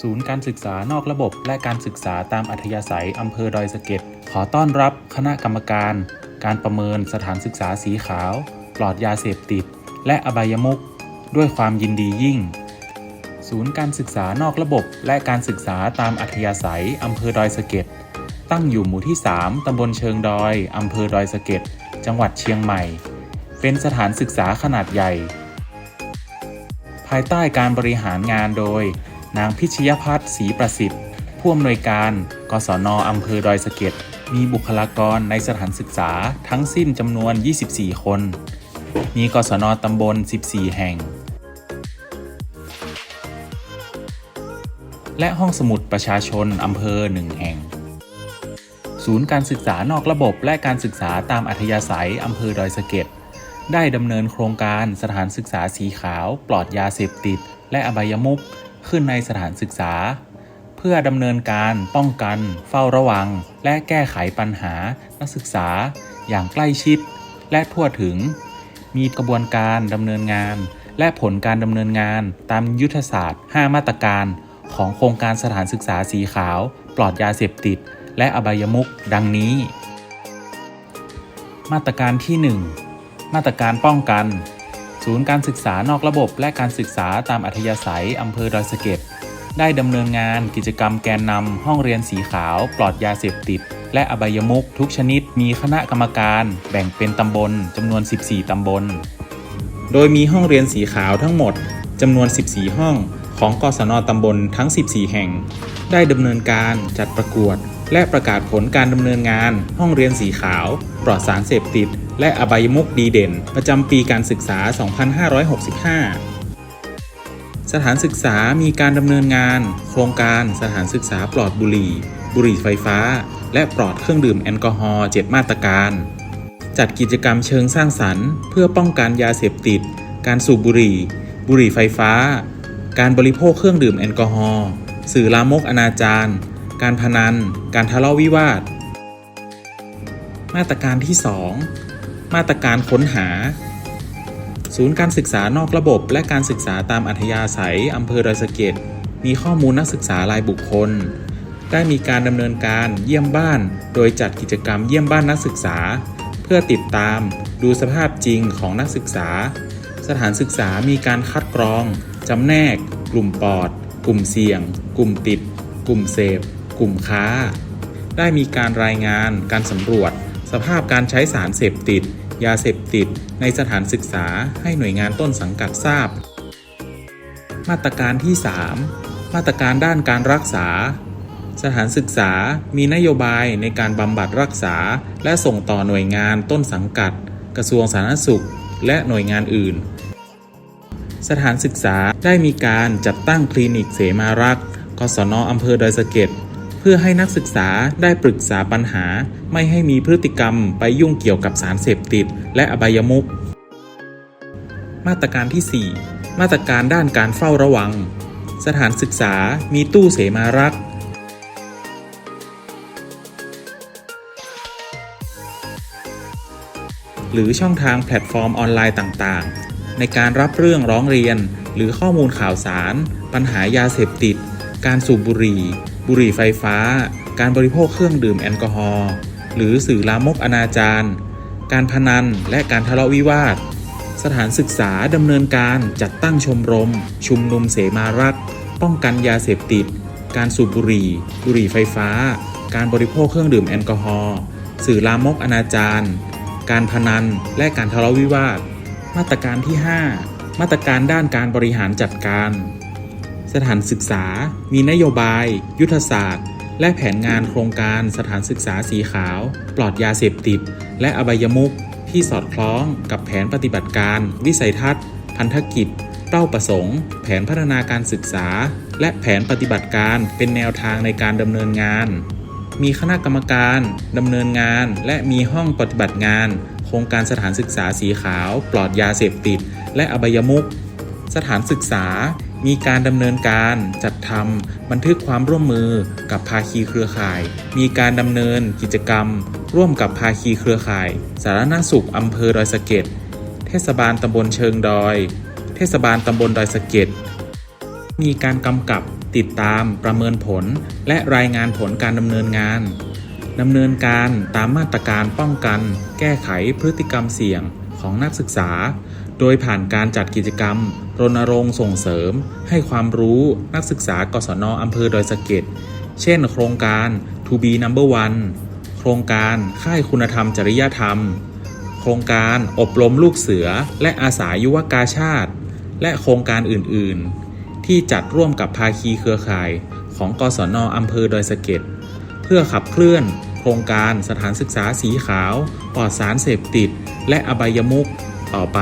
ศูนย์การศึกษานอกระบบ และการศึกษาตามอัธยาศัยอำเภอดอยสะเก็ดขอต้อนรับคณะกรรมการ การประเมินสถานศึกษาสีขาว ปลอดยาเสพติด และอบายมุขด้วยความยินดียิ่ง ศูนย์การศึกษานอกระบบ และการศึกษาตามอัธยาศัยอำเภอดอยสะเก็ดตั้งอยู่หมู่ที่ 3 ตำบลเชิงดอย อำเภอดอยสะเก็ด จังหวัดเชียงใหม่ เป็นสถานศึกษาขนาดใหญ่ ภายใต้การบริหารงานโดย นางพิชยพัฒน์ศรีประสิทธิ์ ผู้อำนวยการ กศนอำเภอดอยสะเก็ด มีบุคลากรในสถานศึกษาทั้งสิ้นจำนวน 24 คน มีกศนตำบล 14 แห่ง และห้องสมุดประชาชนอำเภอ 1 แห่ง ศูนย์การศึกษานอกระบบและการศึกษาตามอัธยาศัยอำเภอดอยสะเก็ดได้ดำเนินโครงการสถานศึกษาสีขาว ปลอดยาเสพติด และอบายมุข ขึ้นในสถานศึกษา เพื่อดำเนินการป้องกัน เฝ้าระวัง และแก้ไขปัญหานักศึกษา อย่างใกล้ชิด และทั่วถึง มีกระบวนการดำเนินงาน และผลการดำเนินงานตามยุทธศาสตร์ 5 มาตรการ ของโครงการสถานศึกษาสีขาว ปลอดยาเสพติด และอบายมุขดังนี้ มาตรการที่ 1 มาตรการป้องกัน ศูนย์การศึกษานอกระบบและการศึกษาตามอัธยาศัยอำเภอดอยสะเก็ดได้ดำเนินงานกิจกรรมแกนนำห้องเรียนสีขาว ปลอดยาเสพติด และอบายมุขทุกชนิด มีคณะกรรมการ แบ่งเป็นตำบลจำนวน 14 ตำบล โดยมีห้องเรียนสีขาวทั้งหมดจำนวน 14 ห้องของกศนตำบลทั้ง 14 แห่ง ได้ดำเนินการจัดประกวด และประกาศผลการดำเนินงาน ห้องเรียนสีขาว ปลอดสารเสพติด และอบายมุขดีเด่น ประจำปีการศึกษา 2565 สถานศึกษามีการดำเนินงาน โครงการสถานศึกษาปลอดบุหรี่ บุหรี่ไฟฟ้า และปลอดเครื่องดื่มแอลกอฮอล์ 7 มาตรการ จัดกิจกรรมเชิงสร้างสรรค์ เพื่อป้องกันยาเสพติด การสูบบุหรี่ บุหรี่ไฟฟ้า การบริโภคเครื่องดื่มแอลกอฮอล์ สื่อลามกอนาจารการพนัน การทะเลาะวิวาท มาตรการที่ 2 มาตรการค้นหา ศูนย์การศึกษานอกระบบ และการศึกษาตามอัธยาศัยอำเภอดอยสะเก็ดมีข้อมูลนักศึกษารายบุคคล ได้มีการดำเนินการเยี่ยมบ้าน โดยจัดกิจกรรมเยี่ยมบ้านนักศึกษา เพื่อติดตามดูสภาพจริงของนักศึกษา สถานศึกษามีการคัดกรองจำแนก กลุ่มปอด กลุ่มเสี่ยง กลุ่มติด กลุ่มเสพ กลุ่มค้า ได้มีการรายงานการสำรวจ สภาพการใช้สารเสพติด ยาเสพติด ในสถานศึกษาให้หน่วยงานต้นสังกัดทราบ มาตรการที่ 3 มาตรการด้านการรักษา สถานศึกษามีนโยบายในการบำบัดรักษา และส่งต่อหน่วยงานต้นสังกัด กระทรวงสาธารณสุข และหน่วยงานอื่น สถานศึกษาได้มีการจัดตั้งคลินิกเสมารักษ์กศนอำเภอดอยสะเก็ด พื่อให้นักศึกษาได้ปรึกษาปัญหา ไม่ให้มีพฤติกรรมไปยุ่งเกี่ยวกับสารเสพติด และอบายมุขมาตรการที่ 4 มาตรการด้านการเฝ้าระวัง สถานศึกษามีตู้เสมารักษ์หรือช่องทางแพลตฟอร์มออนไลน์ต่างๆ ในการรับเรื่องร้องเรียน หรือข้อมูลข่าวสาร ปัญหายาเสพติด การสูบบุหรี่ บุหรี่ไฟฟ้า การบริโภคเครื่องดื่มแอลกอฮอล์หรือสื่อลามกอนาจารการพนันและการทะเลาะวิวาท สถานศึกษาดำเนินการจัดตั้งชมรม ชุมนุมเสมารักป้องกันยาเสพติด การสูบบุหรี่ บุหรี่ไฟฟ้า การบริโภคเครื่องดื่มแอลกอฮอล์สื่อลามกอนาจารการพนันและการทะเลาะวิวาท มาตรการที่ 5 มาตรการด้านการบริหารจัดการ สถานศึกษา มีนโยบาย ยุทธศาสตร์ และแผนงานโครงการสถานศึกษาสีขาว ปลอดยาเสพติด และอบายมุขที่สอดคล้องกับแผนปฏิบัติการ วิสัยทัศน์ พันธกิจ เป้าประสงค์ แผนพัฒนาการศึกษา และแผนปฏิบัติการเป็นแนวทางในการดำเนินงาน มีคณะกรรมการดำเนินงาน และมีห้องปฏิบัติงาน โครงการสถานศึกษาสีขาว ปลอดยาเสพติด และอบายมุขสถานศึกษา มีการดำเนินการจัดทำบันทึกความร่วมมือกับภาคีเครือข่าย มีการดำเนินกิจกรรม ร่วมกับภาคีเครือข่าย สาธารณสุขอำเภอดอยสะเก็ดเทศบาลตำบลเชิงดอย เทศบาลตำบลดอยสะเก็ดมีการกำกับติดตามประเมินผล และรายงานผลการดำเนินงานดำเนินการตามมาตรการป้องกัน แก้ไขพฤติกรรมเสี่ยงของนักศึกษา โดยผ่านการจัดกิจกรรม รณรงค์ส่งเสริม ให้ความรู้นักศึกษากศนอำเภอดอยสะเก็ด เช่น โครงการ To be number one โครงการค่ายคุณธรรมจริยธรรม โครงการอบรมลูกเสือและอาสายุวกาชาติ และโครงการอื่น ๆ ที่จัดร่วมกับภาคีเครือข่ายของกศนอำเภอดอยสะเก็ด เพื่อขับเคลื่อน โครงการสถานศึกษาสีขาวปลอดสารเสพติด และอบายมุกต่อไป